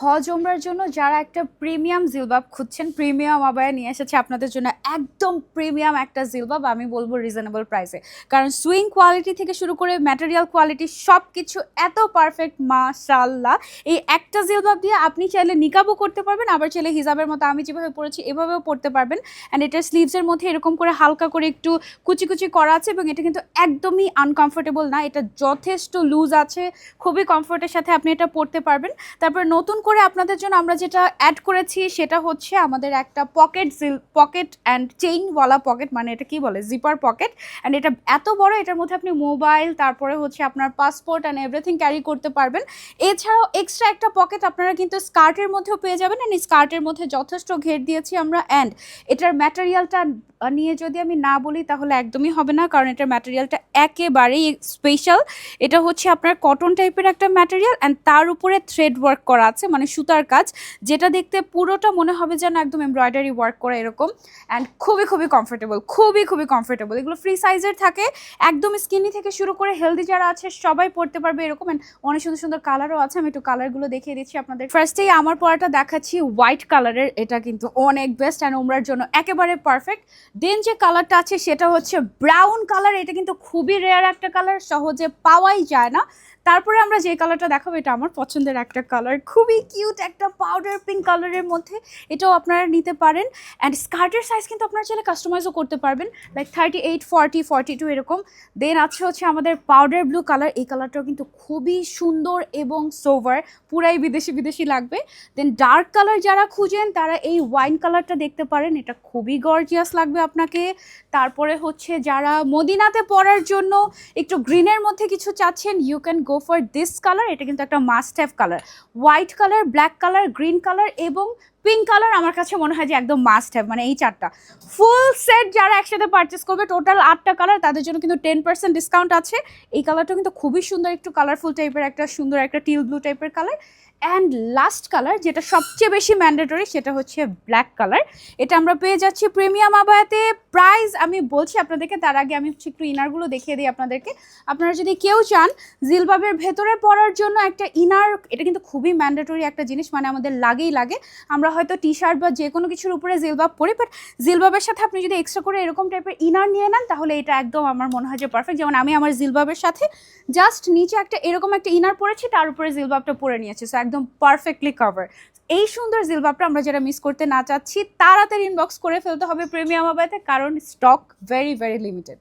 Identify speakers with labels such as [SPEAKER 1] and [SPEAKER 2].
[SPEAKER 1] হজ ওমরার জন্য যারা একটা প্রিমিয়াম জিলবাব খুঁজছেন, প্রিমিয়াম আবায়া নিয়ে এসেছে আপনাদের জন্য একদম প্রিমিয়াম একটা জিলবাব, আমি বলব রিজনেবল প্রাইসে কারণ সুইং কোয়ালিটি থেকে শুরু করে ম্যাটেরিয়াল কোয়ালিটি সব কিছু এত পারফেক্ট মাশাল্লাহ এই একটা জিলবাব দিয়ে আপনি চাইলে নিকাবও করতে পারবেন, আবার চাইলে হিজাবের মতো আমি যেভাবে পড়েছি এভাবেও পড়তে পারবেন। অ্যান্ড এটার স্লিভসের মধ্যে এরকম করে হালকা করে একটু কুচি কুচি করা আছে এবং এটা কিন্তু একদমই আনকমফোর্টেবল না, এটা যথেষ্ট লুজ আছে, খুবই কমফোর্টের সাথে আপনি এটা পড়তে পারবেন। তারপর নতুন করে আপনাদের জন্য আমরা যেটা অ্যাড করেছি সেটা হচ্ছে আমাদের একটা পকেট জিল পকেট অ্যান্ড চেইনওয়ালা পকেট মানে এটা কি বলে? জিপার পকেট অ্যান্ড এটা এত বড়, এটার মধ্যে আপনি মোবাইল তারপরে হচ্ছে আপনার পাসপোর্ট অ্যান্ড এভরিথিং ক্যারি করতে পারবেন। এছাড়াও এক্সট্রা একটা পকেট আপনারা কিন্তু স্কার্টের মধ্যেও পেয়ে যাবেন অ্যান্ড স্কার্টের মধ্যে যথেষ্ট ঘের দিয়েছি আমরা অ্যান্ড এটার ম্যাটেরিয়ালটা নিয়ে যদি আমি না বলি তাহলে একদমই হবে না, কারণ এটার ম্যাটেরিয়ালটা একেবারেই স্পেশাল এটা হচ্ছে আপনার কটন টাইপের একটা ম্যাটেরিয়াল অ্যান্ড তার উপরে থ্রেড ওয়ার্ক করা আছে। মানে সুতার কাজ, যেটা দেখতে পুরোটা মনে হবে যেন একদম এমব্রয়ডারি ওয়ার্ক করা এরকম অ্যান্ড খুবই খুবই কমফোর্টেবল খুবই খুবই কমফোর্টেবল এগুলো ফ্রি সাইজের থাকে, একদম স্কিনি থেকে শুরু করে হেলদি যারা আছে সবাই পড়তে পারবে এরকম অ্যান্ড অনেক সুন্দর সুন্দর কালারও আছে। আমি একটু কালারগুলো দেখিয়ে দিচ্ছি আপনাদের। ফার্স্টেই আমার পড়াটা দেখাচ্ছি হোয়াইট কালারের এটা কিন্তু অনেক বেস্ট অ্যান্ড ওমরার জন্য একেবারে পারফেক্ট দেন যে কালারটা আছে সেটা হচ্ছে ব্রাউন কালার এটা কিন্তু খুবই রেয়ার একটা কালার সহজে পাওয়াই যায় না। তারপরে আমরা যে কালারটা দেখাবো, এটা আমার পছন্দের একটা কালার খুবই কিউট একটা পাউডার পিঙ্ক কালারের মধ্যে এটাও আপনারা নিতে পারেন। অ্যান্ড স্কার্টের সাইজ কিন্তু আপনারা চাইলে কাস্টমাইজও করতে পারবেন। Like thirty eight forty forty two এরকম। দেন আছে হচ্ছে আমাদের পাউডার ব্লু কালার এই কালারটাও কিন্তু খুবই সুন্দর এবং সোভার পুরাই বিদেশি বিদেশি লাগবে। দেন ডার্ক কালার যারা খুঁজেন, তারা এই ওয়াইন কালারটা দেখতে পারেন। এটা খুবই গর্জিয়াস লাগবে আপনাকে। তারপরে হচ্ছে যারা মদিনাতে পরার জন্য একটু গ্রিনের মধ্যে কিছু চাচ্ছেন you can go for this colour এটা কিন্তু একটা must have colour white colour black colour green colour এবং পিঙ্ক কালার আমার কাছে মনে হয় যে একদম মাস্ট হ্যাভ মানে এই চারটা। ফুল সেট যারা একসাথে পারচেস করবে টোটাল আটটা কালার তাদের জন্য কিন্তু টেন পার্সেন্ট ডিসকাউন্ট আছে। এই কালারটা কিন্তু খুবই সুন্দর, একটু কালারফুল টাইপের একটা, সুন্দর একটা টিল ব্লু টাইপের কালার অ্যান্ড লাস্ট কালার যেটা সবচেয়ে বেশি ম্যান্ডেটরি সেটা হচ্ছে ব্ল্যাক কালার এটা আমরা পেয়ে যাচ্ছি প্রিমিয়াম আবায়াতে। প্রাইস আমি বলছি আপনাদেরকে, তার আগে আমি হচ্ছে একটু ইনারগুলো দেখিয়ে দিই আপনাদেরকে। আপনারা যদি কেউ চান, জিলবাবের ভেতরে পড়ার জন্য একটা ইনার এটা কিন্তু খুবই ম্যান্ডেটরি একটা জিনিস মানে আমাদের লাগেই লাগে। আমরা হয়তো টি শার্ট বা যে কোনো কিছুর উপরে জিলবাব পরি বাট জিলবাবের সাথে আপনি যদি এক্সট্রা করে এরকম টাইপের ইনার নিয়ে নেন, তাহলে এটা একদম আমার মনে হয় যে পারফেক্ট যেমন আমি আমার জিলবাবের সাথে জাস্ট নিচে একটা এরকম একটা ইনার পরেছি, তার উপরে জিলবাবটা পরে নিয়েছি। সো একদম পারফেক্টলি কভার এই সুন্দর জিলবাবটা আমরা যারা মিস করতে না চাচ্ছি, তাড়াতাড়ি ইনবক্স করে ফেলতে হবে প্রিমিয়াম আবাইতে কারণ স্টক ভেরি ভেরি লিমিটেড